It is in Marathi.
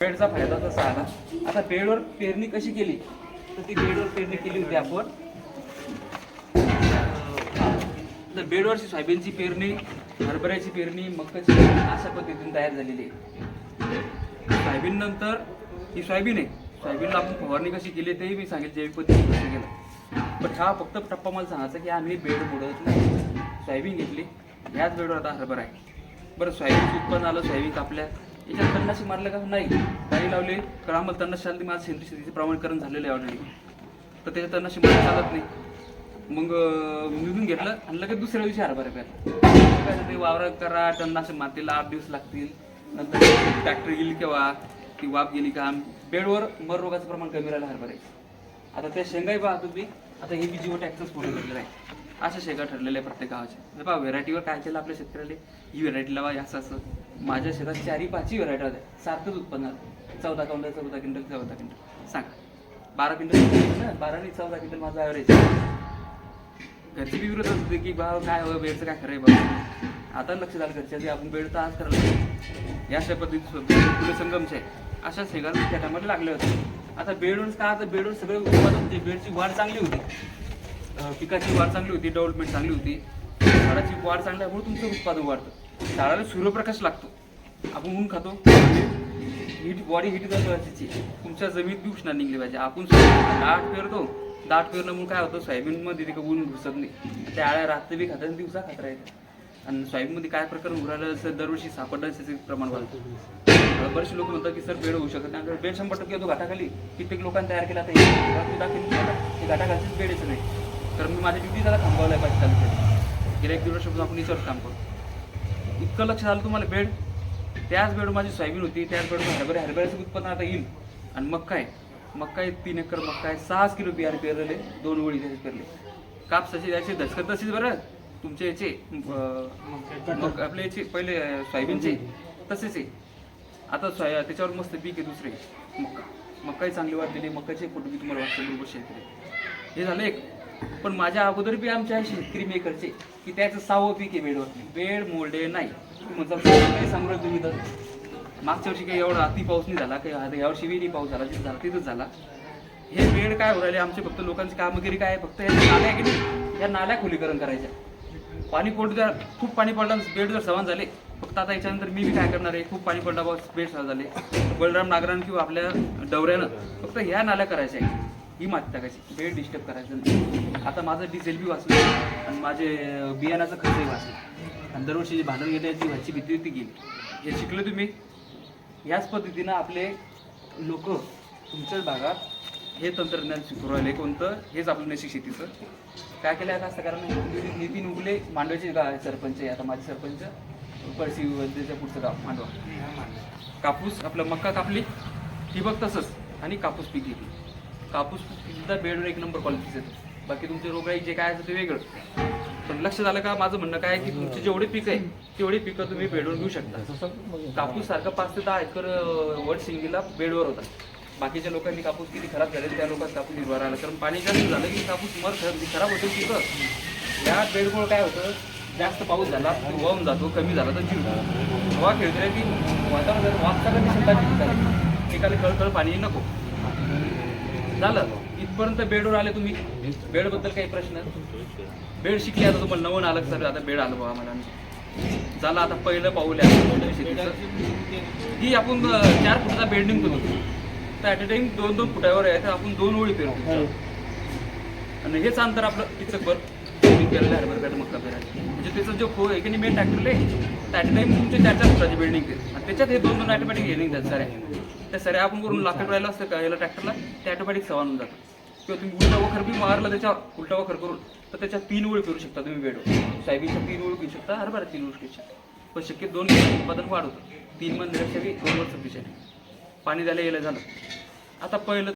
बेडचा फायदा तसा आला आता बेडवर पेरणी कशी केली? तर ती बेडवर पेरणी केली होती आपण. तर बेडवरची सोयाबीनची पेरणी हरभऱ्याची पेरणी मक्काची पेरणी अशा पद्धतीने तयार झालेली आहे. सोयाबीन नंतर ही सोयाबीन आहे. सोयाबीनला आपण फवारणी कशी केली तेही मी सांगेल जैविक पद्धती कशी केलं पण हा फक्त टप्पा मला सांगायचा की आम्ही बेड मोडत नाही. सोयाबीन घेतली ह्याच बेडवर आता हरभरा आहे. बरं सोयाबीनचं उत्पन्न आलं सोयाबीन कापल्या. याच्यात तणनाशक मारलं का? नाही. काही लावले तर आम्हाला तणनाशक माझं सेंद्रिय शेतीचं प्रमाणीकरण झालेलं आहे ऑलरेडी तर त्याच्यात तन्नाशी मारलं चालत नाही. मग निघून घेतलं आणि लगेच दुसऱ्या दिवशी हरभरा प्याला काय ते वावर करा तणनाशक मारतील आठ दिवस लागतील. नंतर ट्रॅक्टर गेली केव्हा? ती वाफ गेली का? बेडवर मर रोगाचं प्रमाण कमी राहिलं हरभऱ्याचं. आता त्या शेंगाही पहा तुम्ही. आता हे बी जीव टॅक्सच पूर्ण केलेलं आहे. अशा शेंगा ठरलेल्या आहे प्रत्येक गावाच्या पहा व्हेरायटीवर काय केलं आपल्या शेतकऱ्याला? ही व्हेरायटी लावा असं असं. माझ्या शेतात चारही पाचही व्हरायटी होत्या सारखंच उत्पन्न आलं. चौदा क्विंटल चौदा क्विंटल चौदा क्विंटल. सांगा. बारा क्विंटल बारा आणि चौदा क्विंटल माझा ॲव्हरेज घरची बी विरोध होते की बा काय हो, हवं बेडचं काय खरं आहे बाबा आता लक्ष झालं घरच्या आपण बेड तर आज करायला या अशा पद्धतीत फुले संगमचे आहे? अशा शेगाल त्या टायमाला लागले होते आता बेडवर काय आता बेडवर सगळे उत्पादन होते? बेडची वाढ चांगली होती. पिकाची वाढ चांगली होती डेव्हलपमेंट चांगली होती. झाडाची वाढ चांगल्यामुळे तुमचं उत्पादन वाढतं. झाडाला सूर्यप्रकाश लागतो. आपण ऊन खातो. हीट बॉडी हीट गरजेची तुमच्या जमिनीत बी उष्णा निघली पाहिजे. आपण दाट पेरतो. दाट पेरणं काय होतं? सोयाबीनमध्ये ते ऊन घुसत नाही. त्या आळ्या रात्री बी खातात आणि दिवसा खात राहते आणि सोयाबीनमध्ये काय प्रकरण उरायला असं दरवर्षी सापडलं त्याचे प्रमाण वाढतं. बरेचसे लोक म्हणतात की सर बेड होऊ शकत नाही. बेड शंभर टक्के होतो. घाटाखाली कित्येक लोकांनी तयार केला आता हे. घाटाखालचीच बेड यायचं नाही. तर मी माझ्या ड्युटी त्याला थांबवलं आहे पाहिजे गेल्या एक दीड वर्षापासून आपण याच्यावर काम करतो इतकं लक्ष झालं तुम्हाला बेड? त्याच बेड माझी सोयाबीन होती त्याच बेड हरभरे हरभऱ्याचं उत्पन्न आता येईल. आणि मक्का आहे मक्का आहे तीन एकर मक्का आहे सहाच किलो बियाणे पेरले दोन ओळी त्याचे पेरले. कापसाचे याचे दशकत तसेच बरं. तुमचे याचे मग आपले याचे पहिले सोयाबीनचे तसेच आहे आता सोया त्याच्यावर मस्त पीक आहे दुसरे. मक्का मक्काही चांगली वाढलेली मक्काचे फोटो मी तुम्हाला व्हॉट्सअपवर बरोबर शेअर केले? हे झालं एक. पण माझ्या अगोदर बी आमच्या शेतकरी मेकरचे की त्याचं सहावं पीक आहे बेडवरती बेड मोल्डे नाही. म्हणजे काही तुम्ही तर मागच्या वर्षी काही एवढा अति पाऊस नाही झाला काही आता यावर्षी बी नाही पाऊस झाला जिथं झाला तिथंच झाला. हे बेड काय हो राहिले आमचे फक्त लोकांची कामगिरी काय फक्त या नाल्या की या नाल्या खोलीकरण करायच्या. पाणी पडू द्या खूप पाणी पडलं बेड जर सवान झाले फक्त आता याच्यानंतर मी बी काय करणार आहे? खूप पाणी पडलं बस बेड सहा झाले. बलराम नागरान किंवा आपल्या डवऱ्यानं फक्त ह्या नाल्या करायच्या आहे ही माती टाकायची. बेड डिस्टर्ब करायचं नाही. आता माझं डिझेल बी वाचलं आणि माझे बियाणाचं खर्चही वाचलं. आणि दरवर्षी जी भांडण गेल्याची व्हायची भीती ती गेली. हे शिकले तुम्ही? याच पद्धतीनं आपले लोक तुमच्याच भागात हे तंत्रज्ञान शिकू राहिले. कोणतं? हेच आपलं नैसर्गिक शेतीचं. काय केलं आता? असं कारण नितीन- उगले मांडव्याचे गाव सरपंच आहे. आता माझे सरपंच पळशी त्याच्या पुढचं गाव मांडवा. कापूस आपलं मक्का कापली. ठिबक तसंच. आणि कापूस पीक घेतली. कापूस सुद्धा बेडवर एक नंबर क्वालिटीचे आहेत बाकी तुमचे रोगराई जे काय असतं ते वेगळं. पण लक्ष झालं का माझं म्हणणं काय आहे की तुमचे जेवढे पीक आहे तेवढे पिकं तुम्ही बेडवर घेऊ शकता. कापूस सारखा पाच ते दहा एकर वट वड बेडवर होता. बाकीच्या लोकांनी कापूस किती खराब झाले त्या लोकांना कापूस हिरवा आला. कारण पाणी जास्त झालं की कापूस मर म्हणजे खराब खराब पिकं. या बेडमुळे काय होतं जास्त पाऊस झाला वम जातो कमी झाला तर जीव हवा खेळतोय की वातावरण वाचता कधी शेतात एकाला कळकळ पाणी नको. झालं. इथपर्यंत बेडवर आले तुम्ही. बेडबद्दल काही प्रश्न? बेड शिकले आता तुम्हाला नवन आलं सर आता बेड आलं बघा मला. झालं आता पहिलं पाऊल आहे ही आपण चार फुटाचा बेड निघतो तर ॲट अ टाइम दोन दोन फुटावर आहे. तर आपण दोन ओळी पेरतो आणि हेच अंतर आपलं पिचकभर केलेलं हरभर हरभरा मक्का पेरायचं. म्हणजे त्याचा जो खो आहे की नाही मेन ट्रॅक्टरले तर ॲट अ टाइम तुमचे चार चार फुटाची बेड निघते. आणि त्याच्यात हे दोन दोन ॲटोमॅटिक हे निघतात सऱ्या. त्या सऱ्या आपण करून लाकड राहिलं असतं का याला ट्रॅक्टरला? ते ऑटोमॅटिक सवान होऊन जातं. किंवा तुम्ही उलटा वखर बी मारला त्याच्यावर उलटा वखर करून तर त्याच्यात तीन ओळी करू शकता तुम्ही बेडवर सोयाबीनच्या तीन ओळी घेऊ शकता हरभरा तीन ओळी घेऊ शकता. पण शक्य दोन उत्पादन वाढ होतं तीन महिन्यापेक्षा दोन वर्ष पिशा पाणी द्यायला यायला झालं. आता पहिलं